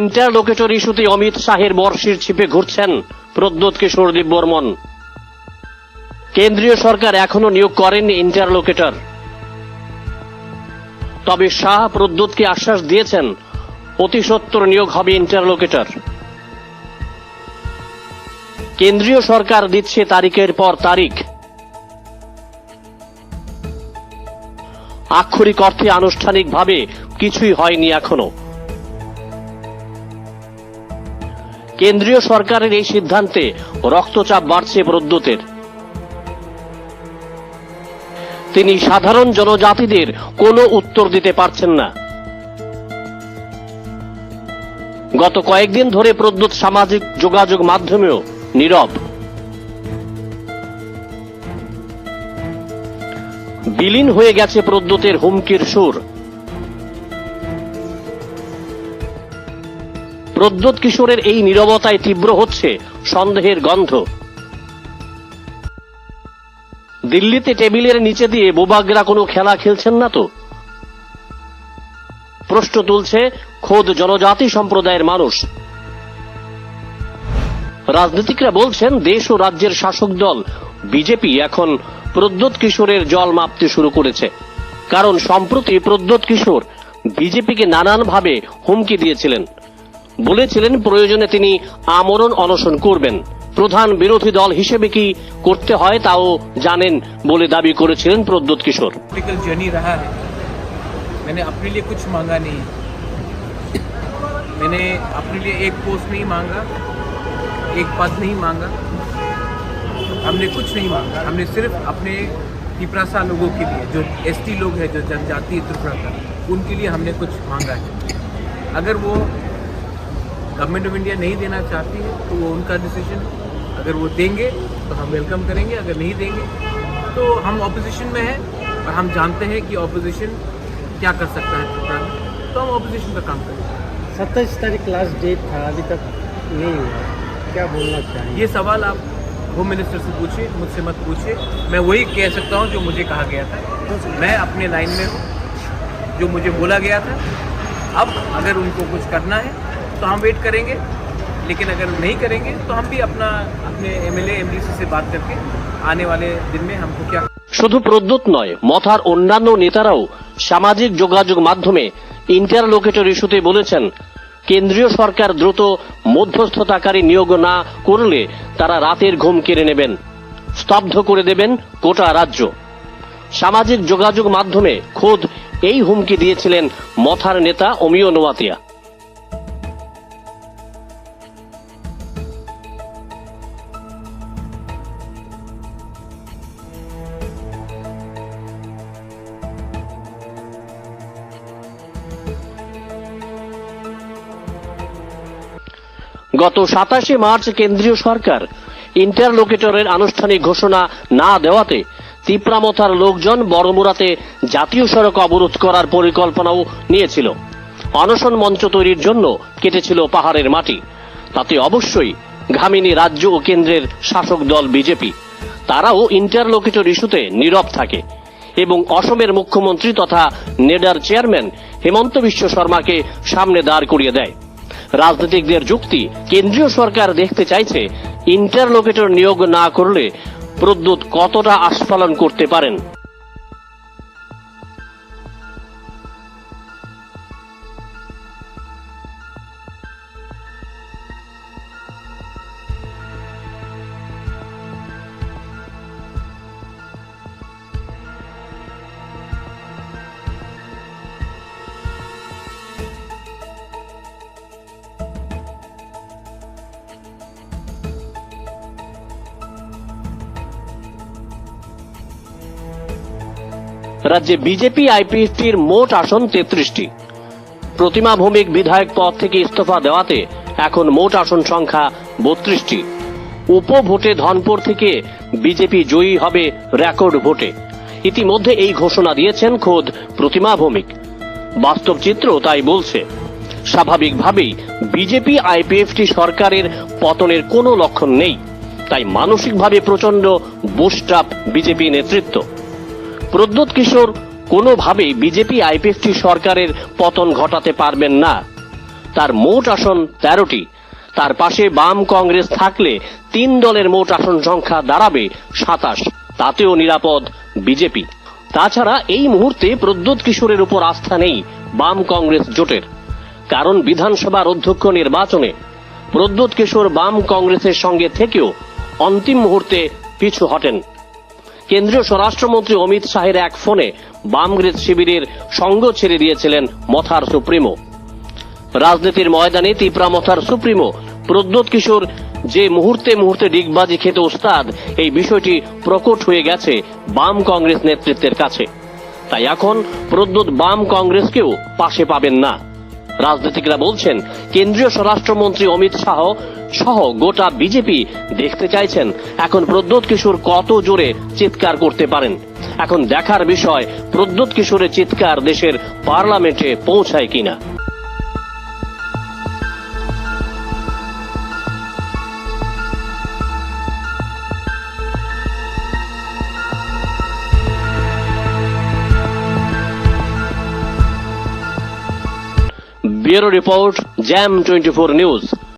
ইন্টারলোকেটর ইস্যুতে অমিত শাহের বর্ষির ছিপে ঘুরছেন প্রদ্যোৎ কিশোর দেববর্মন কেন্দ্রীয় সরকার এখনও নিয়োগ করেননি ইন্টারলোকেটর তবে শাহ প্রদ্যোৎকে আশ্বাস দিয়েছেন, অতি সত্বর নিয়োগ হবে ইন্টারলোকেটর কেন্দ্রীয় সরকার দিচ্ছে তারিখের পর তারিখ। আক্ষরিক অর্থে আনুষ্ঠানিকভাবে কিছুই হয়নি এখনও কেন্দ্রীয় সরকারের এই সিদ্ধান্তে রক্তচাপ বাড়ছে প্রদ্যুতের। তিনি সাধারণ জনজাতিদের কোনো উত্তর দিতে পারছেন না। গত কয়েকদিন ধরে প্রদ্যুৎ সামাজিক যোগাযোগ মাধ্যমেও নীরব। বিলীন হয়ে গেছে প্রদ্যুতের হুমকির সুর। প্রদ্যোৎ কিশোরের এই নীরবতায় তীব্র হচ্ছে সন্দেহের গন্ধ। দিল্লিতে টেবিলের নিচে দিয়ে বোবাগরা কোনো খেলা খেলছেন না তো? প্রশ্ন তুলছে খোদ জনজাতি সম্প্রদায়ের মানুষ। রাজনীতিকরা বলছেন দেশ ও রাজ্যের শাসক দল বিজেপি এখন প্রদ্যোৎ কিশোরের জল মাপতে শুরু করেছে। কারণ সম্প্রতি প্রদ্যোৎ কিশোর বিজেপিকে নানানভাবে হুমকি দিয়েছিলেন। বলেছিলেন প্রয়োজনে তিনি আমরণ অনশন করবেন প্রধান বিরোধী দল হিসেবে কি করতে হয় তাও জানেন বলে দাবি করেছিলেন প্রদ্যোৎ কিশোর पॉलिटिकल जर्नी रहा है मैंने अपने लिए कुछ मांगा नहीं मैंने अपने लिए एक पोस्ट नहीं मांगा एक पद नहीं मांगा हमने कुछ नहीं मांगा हमने सिर्फ अपने पिपरासा लोगों के लिए जो एसटी लोग हैं जो जनजाति त्रिपुरा का उनके लिए हमने कुछ मांगा है अगर वो गवर्नमेंट ऑफ़ इंडिया नहीं देना चाहती है तो वो उनका डिसीज़न है। अगर वो देंगे तो हम वेलकम करेंगे अगर नहीं देंगे तो हम ऑपोजिशन में हैं और हम जानते हैं कि ऑपोजिशन क्या कर सकता है त्रिपुरा में। तो हम ऑपोजिशन का काम करेंगे। सत्ताईस तारीख लास्ट डेट था अभी तक नहीं हुआ। क्या बोलना चाहिए ये सवाल आप होम मिनिस्टर से पूछिए मुझसे मत पूछिए। मैं वही कह सकता हूँ जो मुझे कहा गया था। मैं अपने लाइन में हूँ जो मुझे बोला गया था। अब अगर उनको कुछ करना है तो हम वेट करेंगे लेकिन अगर नहीं करेंगे तो हम भी अपना अपने एम एल से बात करके आने वाले दिन में हमको क्या শুধু প্রদ্যুৎ নয় মথার অন্যান্য নেতারাও সামাজিক যোগাযোগ মাধ্যমে ইন্টারলোকেটর ইস্যুতে বলেছেন কেন্দ্রীয় সরকার দ্রুত মধ্যস্থতাকারী নিয়োগ না করলে তারা রাতের ঘুম কেড়ে নেবেন স্তব্ধ করে দেবেন গোটা রাজ্য সামাজিক যোগাযোগ মাধ্যমে খোদ এই হুমকি দিয়েছিলেন মথার নেতা অমিয় নোয়াতিয়া গত সাতাশে মার্চ কেন্দ্রীয় সরকার ইন্টারলোকেটরের আনুষ্ঠানিক ঘোষণা না দেওয়াতে তিপ্রামথার লোকজন বড়মুরাতে জাতীয় সড়ক অবরোধ করার পরিকল্পনাও নিয়েছিল। অনশন মঞ্চ তৈরির জন্য কেটেছিল পাহাড়ের মাটি। তাতে অবশ্যই ঘামিনী রাজ্য ও কেন্দ্রের শাসক দল বিজেপি। তারাও ইন্টারলোকেটর ইস্যুতে নীরব থাকে এবং অসমের মুখ্যমন্ত্রী তথা নেডার চেয়ারম্যান হেমন্ত বিশ্ব শর্মাকে সামনে দাঁড় করিয়ে দেয়। রাজনীতিকদের যুক্তি কেন্দ্রীয় সরকার দেখতে চাইছে ইন্টারলোকেটর নিয়োগ না করলে প্রদ্যুৎ কতটা আস্ফালন করতে পারেন। রাজ্যে বিজেপি আইপিএফটির মোট আসন তেত্রিশটি। প্রতিমা ভৌমিক বিধায়ক পদ থেকে ইস্তফা দেওয়াতে এখন মোট আসন সংখ্যা বত্রিশটি। উপভোটে ধনপুর থেকে বিজেপি জয়ী হবে রেকর্ড ভোটে। ইতিমধ্যে এই ঘোষণা দিয়েছেন খোদ প্রতিমা ভৌমিক। বাস্তব চিত্র তাই বলছে। স্বাভাবিকভাবেই বিজেপি আইপিএফটি সরকারের পতনের কোনো লক্ষণ নেই। তাই মানসিকভাবে প্রচণ্ড বুস্টাপ বিজেপি নেতৃত্ব। প্রদ্যোৎ কিশোর কোনোভাবেই বিজেপি আইপিএফটি সরকারের পতন ঘটাতে পারবেন না। তার মোট আসন তেরোটি। তার পাশে বাম কংগ্রেস থাকলে তিন দলের মোট আসন সংখ্যা দাঁড়াবে সাতাশ। তাতেও নিরাপদ বিজেপি। তাছাড়া এই মুহূর্তে প্রদ্যোৎ কিশোরের উপর আস্থা নেই বাম কংগ্রেস জোটের। কারণ বিধানসভার অধ্যক্ষ নির্বাচনে প্রদ্যোৎ কিশোর বাম কংগ্রেসের সঙ্গে থেকেও অন্তিম মুহূর্তে পিছু হটেন। কেন্দ্রীয় স্বরাষ্ট্রমন্ত্রী অমিত শাহের এক ফোনে বামগ্রেস শিবিরের সঙ্গ ছেড়ে দিয়েছিলেন মথার সুপ্রিমো। রাজনীতির ময়দানে তিপ্রামথার সুপ্রিমো। প্রদ্যোৎ কিশোর যে মুহূর্তে মুহূর্তে ডিগবাজি খেতে ওস্তাদ, এই বিষয়টি প্রকট হয়ে গেছে বাম কংগ্রেস নেতৃত্বের কাছে। তাই এখন প্রদ্যোৎ বাম কংগ্রেসকেও পাশে পাবেন না। রাজনীতিকরা বলছেন, কেন্দ্রীয় স্বরাষ্ট্রমন্ত্রী অমিত শাহ সহ গোটা বিজেপি দেখতে চাইছেন, এখন প্রদ্যোৎ কিশোর কত জোরে চিৎকার করতে পারেন? এখন দেখার বিষয় প্রদ্যোৎ কিশোরের চিৎকার দেশের পার্লামেন্টে পৌঁছায় কিনা? Zero Report, Jam 24 News.